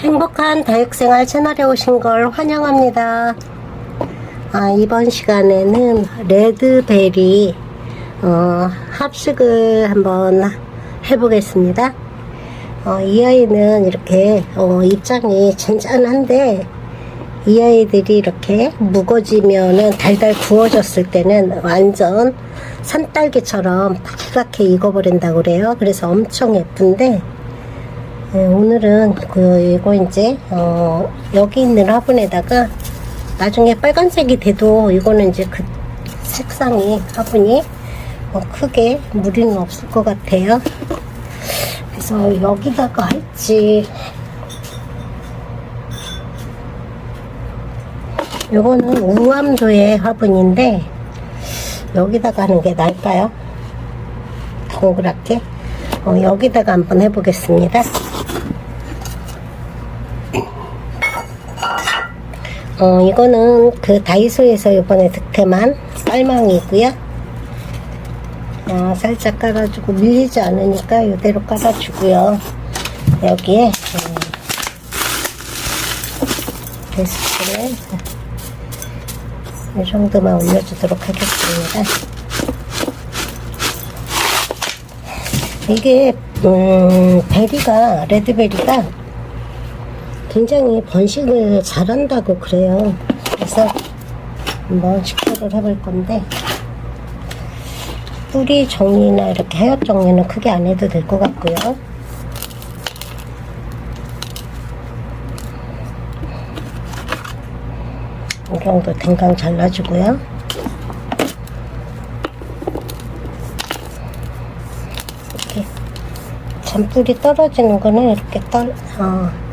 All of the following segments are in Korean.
행복한 다육생활 채널에 오신 걸 환영합니다. 아, 이번 시간에는 레드베리 어, 합숙을 한번 해보겠습니다. 어, 이 아이는 이렇게 어, 입장이 잔잔한데 이 아이들이 이렇게 무거지면은 달달 구워졌을 때는 완전 산딸기처럼 빨갛게 익어버린다고 그래요. 그래서 엄청 예쁜데 네, 오늘은 그 이거 이제 어, 여기 있는 화분에다가 나중에 빨간색이 돼도 이거는 이제 그 색상이 화분이 뭐 크게 무리는 없을 것 같아요. 그래서 여기다가 할지 요거는 우암도의 화분인데 여기다가 하는 게 나을까요? 동그랗게 어, 여기다가 한번 해보겠습니다. 어, 이거는 그 다이소에서 이번에 득템한 쌀망이고요. 어, 살짝 깔아주고 밀리지 않으니까 이대로 깔아주고요. 여기에 음, 데스크를 이 정도만 올려주도록 하겠습니다. 이게 음, 베리가 레드베리가 굉장히 번식을 잘한다고 그래요. 그래서 한번 식별을 해볼 건데 뿌리 정리나 이렇게 하엽 정리는 크게 안 해도 될 것 같고요. 이 정도 댕강 잘라주고요. 이렇게 잔뿌리 떨어지는 거는 이렇게 떨, 어,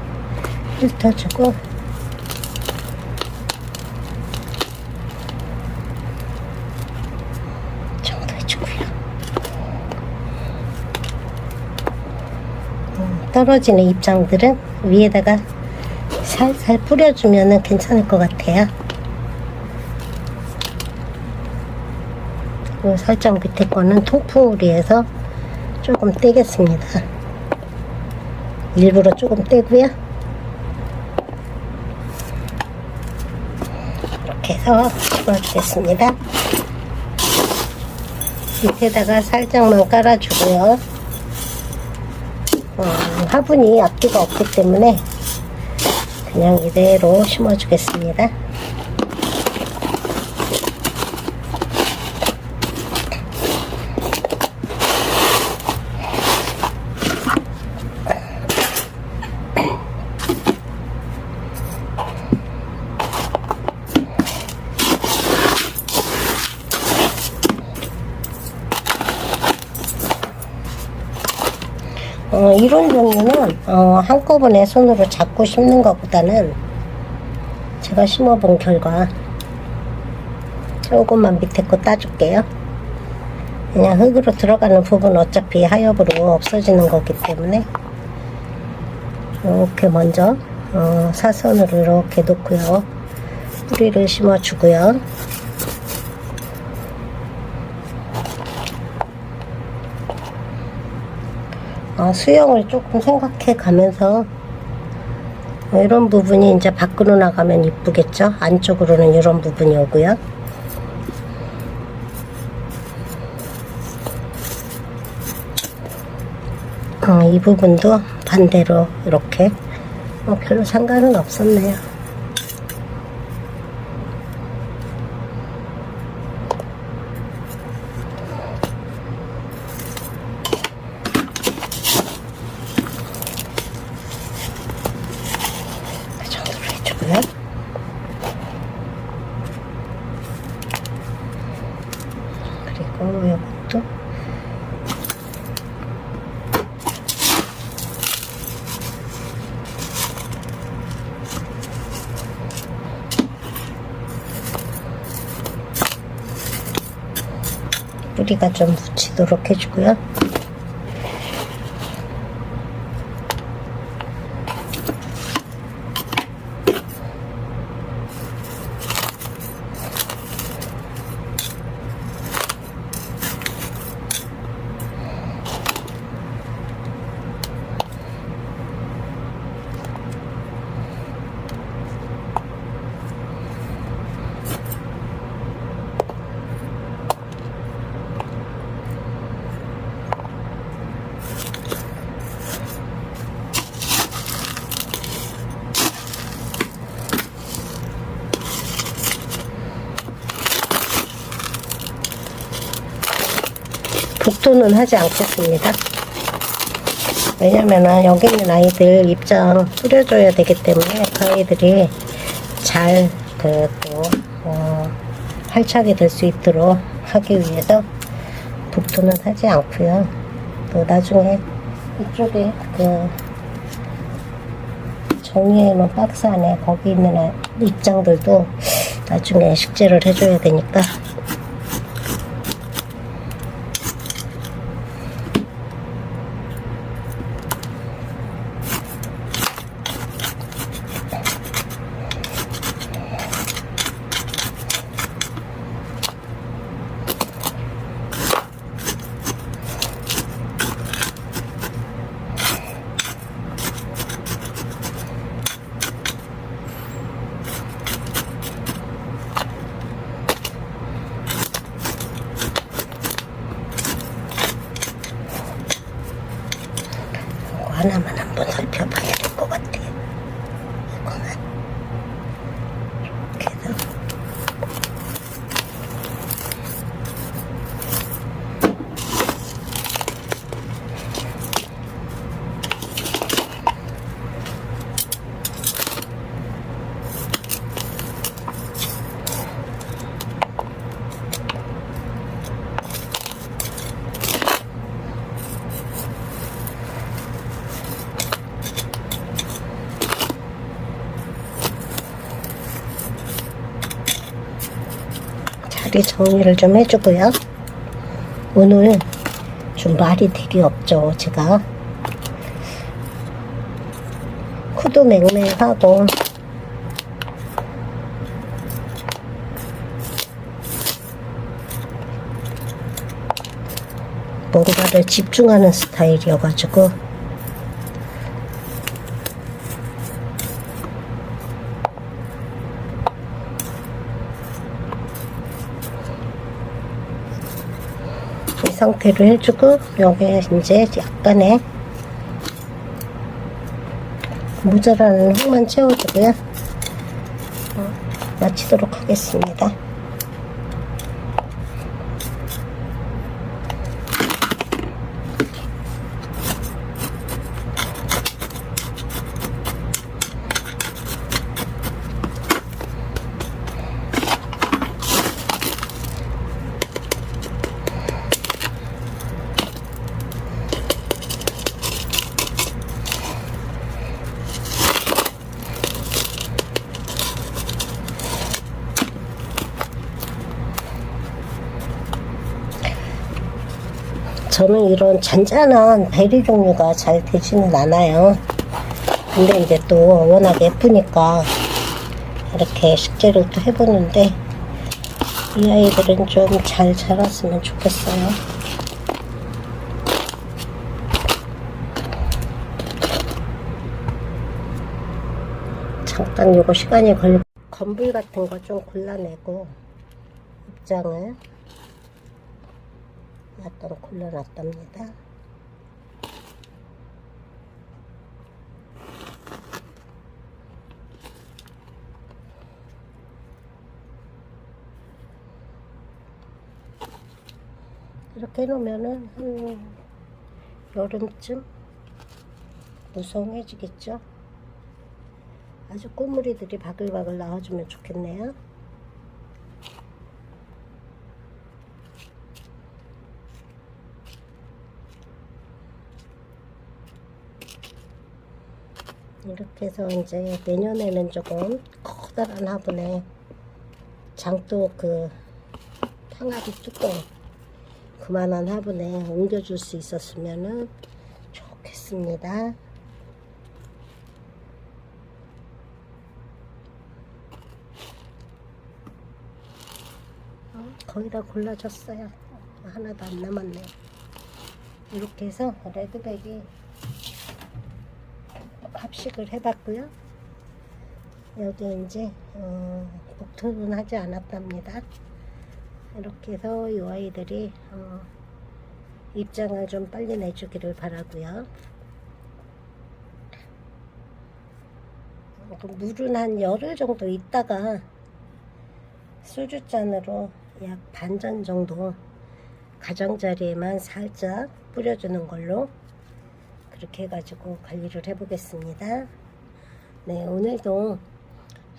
훑어주고 정도 해주고요. 음, 떨어지는 입장들은 위에다가 살살 뿌려주면 괜찮을 것 같아요. 그리고 살짝 밑에 거는 통풍우리에서 조금 떼겠습니다. 일부러 조금 떼고요. 이렇게 해서 집어주겠습니다. 밑에다가 살짝만 깔아주고요. 어, 화분이 앞뒤가 없기 때문에 그냥 이대로 심어주겠습니다. 어, 이런 종류는 어, 한꺼번에 손으로 잡고 심는 것보다는 제가 심어본 결과 조금만 밑에 거 따줄게요. 그냥 흙으로 들어가는 부분 어차피 하엽으로 없어지는 거기 때문에 이렇게 먼저 어, 사선으로 이렇게 놓고요. 뿌리를 심어주고요. 어, 수영을 조금 생각해 가면서 이런 부분이 이제 밖으로 나가면 이쁘겠죠? 안쪽으로는 이런 부분이 오고요. 어, 이 부분도 반대로 이렇게 어, 별로 상관은 없었네요. 그 정도로 해주고요. 그리고 이것도 뿌리가 좀 묻히도록 해주고요. 북토는 하지 않겠습니다. 왜냐면은 여기 있는 아이들 입장 뿌려줘야 되기 때문에 그 아이들이 잘 그또 어, 활착이 될 수 있도록 하기 위해서 북토는 하지 않고요. 또 나중에 이쪽에 그 정리해 놓은 박스 안에 거기 있는 아- 입장들도 나중에 식재를 해줘야 되니까 이거 하나만 한번 살펴봐야 될 것 같아요. 이거는 이렇게 해서 자리 정리를 좀 해주고요. 오늘 좀 말이 되게 없죠, 제가. 코도 맹맹하고 뭔가를 집중하는 스타일이어가지고 상태로 해주고 여기에 이제 약간의 모자라는 흙만 채워주고요. 어, 마치도록 하겠습니다 저는 이런 잔잔한 베리 종류가 잘 되지는 않아요. 근데 이제 또 워낙 예쁘니까 이렇게 식재를 또 해보는데 이 아이들은 좀 잘 자랐으면 좋겠어요. 잠깐 요거 시간이 걸리 건불 같은 거 좀 골라내고 입장을 약간 골라놨답니다. 이렇게 해놓으면은 한 여름쯤 무성해지겠죠? 아주 꽃무리들이 바글바글 나와주면 좋겠네요. 이렇게 해서 이제 내년에는 조금 커다란 화분에 장독 그 탕아리 뚜껑 그만한 화분에 옮겨줄 수 있었으면은 좋겠습니다. 어, 거의 다 골라졌어요. 하나도 안 남았네. 이렇게 해서 레드백이 합식을 해봤고요. 여기 이제 어, 목토는 하지 않았답니다. 이렇게 해서 이 아이들이 어, 입장을 좀 빨리 내주기를 바라고요. 물은 한 열흘 정도 있다가 소주잔으로 약 반 잔 정도 가장자리에만 살짝 뿌려주는 걸로 그렇게 해가지고 관리를 해보겠습니다. 네, 오늘도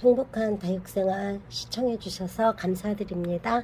행복한 다육생활 시청해주셔서 감사드립니다.